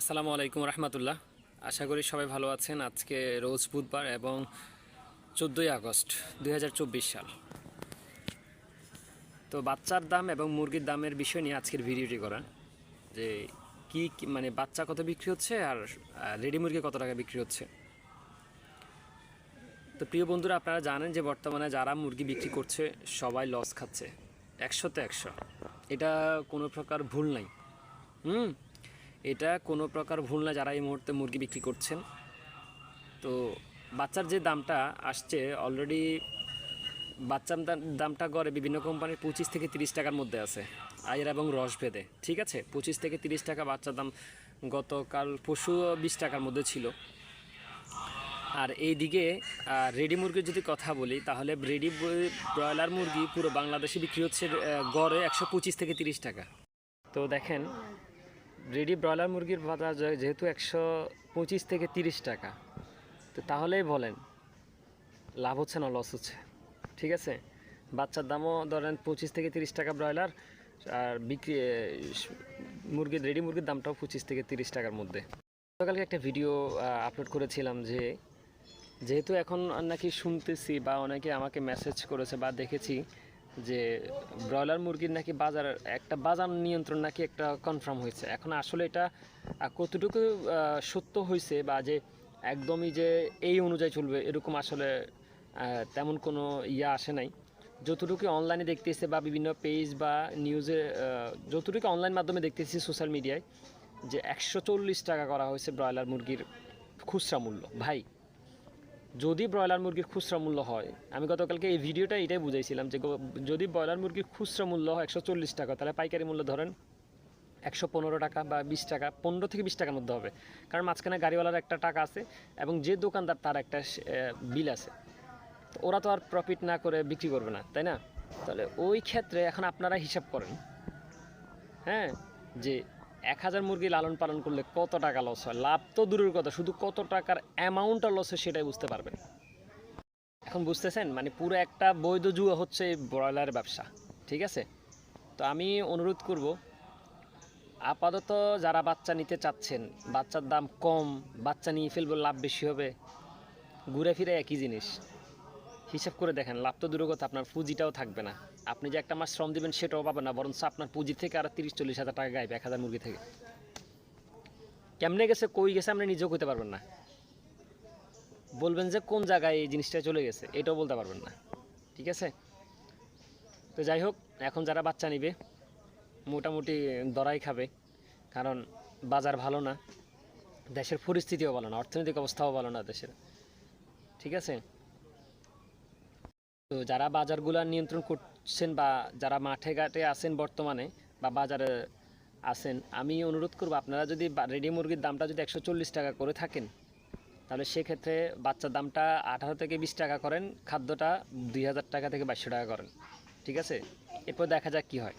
আসসালামু আলাইকুম রহমতুল্লাহ। আশা করি সবাই ভালো আছেন। আজকে রোজ বুধবার এবং চোদ্দোই আগস্ট দুই হাজার চব্বিশ সাল। তো বাচ্চার দাম এবং মুরগির দামের বিষয় নিয়ে আজকের ভিডিওটি করা যে কি কি- মানে বাচ্চা কত বিক্রি হচ্ছে আর রেডি মুরগি কত টাকা বিক্রি হচ্ছে। তো প্রিয় বন্ধুরা, আপনারা জানেন যে বর্তমানে যারা মুরগি বিক্রি করছে, সবাই লস খাচ্ছে। একশোতে একশো। এটা কোনো প্রকার ভুল নাই। হুম? এটা কোনো প্রকার ভুল না যারা এই মুহূর্তে মুরগি বিক্রি করছেন। তো বাচ্চার যে দামটা আসছে অলরেডি বাচ্চার দাম- দামটা গড়ে বিভিন্ন কোম্পানির পঁচিশ থেকে তিরিশ টাকার মধ্যে আছে আয়ের এবং রস ভেদে, ঠিক আছে? পঁচিশ থেকে তিরিশ টাকা বাচ্চার দাম গতকাল পশু বিশ টাকার মধ্যে ছিল। আর এইদিকে রেডি মুরগির যদি কথা বলি, তাহলে রেডি ব্রয়লার মুরগি পুরো বাংলাদেশে বিক্রি হচ্ছে গড়ে একশো পঁচিশ থেকে তিরিশ টাকা। তো দেখেন রেডি ব্রয়লার মুরগির বাজার যেহেতু একশো পঁচিশ থেকে তিরিশ টাকা, তো তাহলেই বলেন লাভ হচ্ছে না লস হচ্ছে। ঠিক আছে? বাচ্চার দামও ধরেন পঁচিশ থেকে তিরিশ টাকা ব্রয়লার, আর বিক্রি মুরগির রেডি মুরগির দামটাও পঁচিশ থেকে তিরিশ টাকার মধ্যে। গতকালকে একটা ভিডিও আপলোড করেছিলাম যে, যেহেতু এখন নাকি শুনতেছি বা অনেকে আমাকে মেসেজ করেছে বা দেখেছি যে ব্রয়লার মুরগির নাকি বাজার, একটা বাজার নিয়ন্ত্রণ নাকি একটা কনফার্ম হয়েছে। এখন আসলে এটা কতটুকু সত্য হয়েছে বা যে একদমই যে এই অনুযায়ী চলবে এরকম আসলে তেমন কোনো ইয়া আসে নাই। যতটুকু অনলাইনে দেখতেছে বা বিভিন্ন পেজ বা নিউজে যতটুকু অনলাইন মাধ্যমে দেখতেছি সোশ্যাল মিডিয়ায় যে একশো চল্লিশ টাকা করা হয়েছে ব্রয়লার মুরগির খুচরা মূল্য। ভাই যদি ব্রয়লার মুরগির খুচরা মূল্য হয়, আমি গতকালকে এই ভিডিওটা এটাই বুঝাইছিলাম যে যদি ব্রয়লার মুরগির খুচরা মূল্য হয় একশো চল্লিশ টাকা, তাহলে পাইকারি মূল্য ধরেন একশো পনেরো টাকা বা বিশ টাকা, পনেরো থেকে বিশ টাকার মধ্যে হবে। কারণ মাঝখানে গাড়িওয়ালার একটা টাকা আছে এবং যে দোকানদার তার একটা বিল আছে। ওরা তো আর প্রফিট না করে বিক্রি করবে না, তাই না? তাহলে ওই ক্ষেত্রে এখন আপনারা হিসাব করেন হ্যাঁ যে এক হাজার মুরগি লালন পালন করলে কত টাকা লস হয়? লাভ তো দূরের কথা, শুধু কত টাকার অ্যামাউন্টটা লস হয় সেটাই বুঝতে পারবেন। এখন বুঝতেছেন? মানে পুরো একটা বৈধ জুয়া হচ্ছে এই ব্রয়লার ব্যবসা, ঠিক আছে? তো আমি অনুরোধ করব, আপাতত যারা বাচ্চা নিতে চাচ্ছেন, বাচ্চার দাম কম, বাচ্চা নিয়ে ফেলব, লাভ বেশি হবে, ঘুরে ফিরে একই জিনিস। হিসাব করে দেখেন, লাভ তো দূরের কথা, আপনার পুঁজিটাও থাকবে না। আপনি যে একটা মাস শ্রম দিবেন সেটাও পাবেন না, বরঞ্চ আপনার পুঁজি থেকে আর তিরিশ, চল্লিশ হাজার টাকা গাইবে এক হাজার মুরগি থেকে। কেমনে গেছে, কই গেছে, আপনি নিজেও কইতে পারবেন না। বলবেন যে কোন জায়গায় এই জিনিসটা চলে গেছে, এটাও বলতে পারবেন না। ঠিক আছে? তো যাই হোক, এখন যারা বাচ্চা নিবে, মোটামুটি দরাই খাবে, কারণ বাজার ভালো না, দেশের পরিস্থিতিও ভালো না, অর্থনৈতিক অবস্থাও ভালো না দেশের। ঠিক আছে? তো যারা বাজারগুলো নিয়ন্ত্রণ করছেন বা যারা মাঠে ঘাটে আছেন বর্তমানে বা বাজারে আছেন, আমি অনুরোধ করব আপনারা যদি রেডি মুরগির দামটা যদি একশো চল্লিশ টাকা করে থাকেন, তাহলে সেক্ষেত্রে বাচ্চার দামটা আঠারো থেকে বিশ টাকা করেন, খাদ্যটা দুই হাজার টাকা থেকে বাইশশো টাকা করেন, ঠিক আছে? এরপর দেখা যাক কী হয়।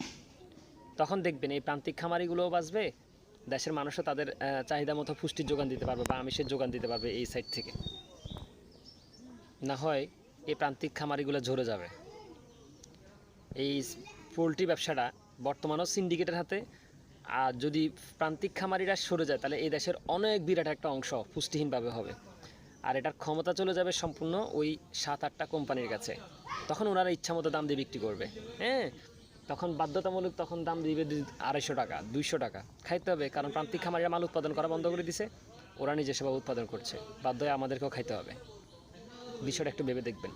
তখন দেখবেন এই প্রান্তিক খামারিগুলোও বাঁচবে, দেশের মানুষও তাদের চাহিদা মতো পুষ্টির যোগান দিতে পারবে বা আমিষের যোগান দিতে পারবে এই সাইড থেকে। না হয় এই প্রান্তিক খামারিগুলো ঝরে যাবে। এই পোলট্রি ব্যবসাটা বর্তমানেও সিন্ডিকেটের হাতে। আর যদি প্রান্তিক খামারিরা সরে যায়, তাহলে এই দেশের অনেক বিরাট একটা অংশ পুষ্টিহীনভাবে হবে। আর এটার ক্ষমতা চলে যাবে সম্পূর্ণ ওই সাত আটটা কোম্পানির কাছে। তখন ওনারা ইচ্ছা মতো দাম দিয়ে বিক্রি করবে। হ্যাঁ? তখন বাধ্যতামূলক তখন দাম দিবে আড়াইশো টাকা, দুইশো টাকা। খাইতে হবে, কারণ প্রান্তিক খামারিরা মাল উৎপাদন করা বন্ধ করে দিছে। ওরা নিজে সেবা উৎপাদন করছে। বাধ্য হয়ে আমাদেরকেও খাইতে হবে। বিষয়টা একটু ভেবে দেখবেন।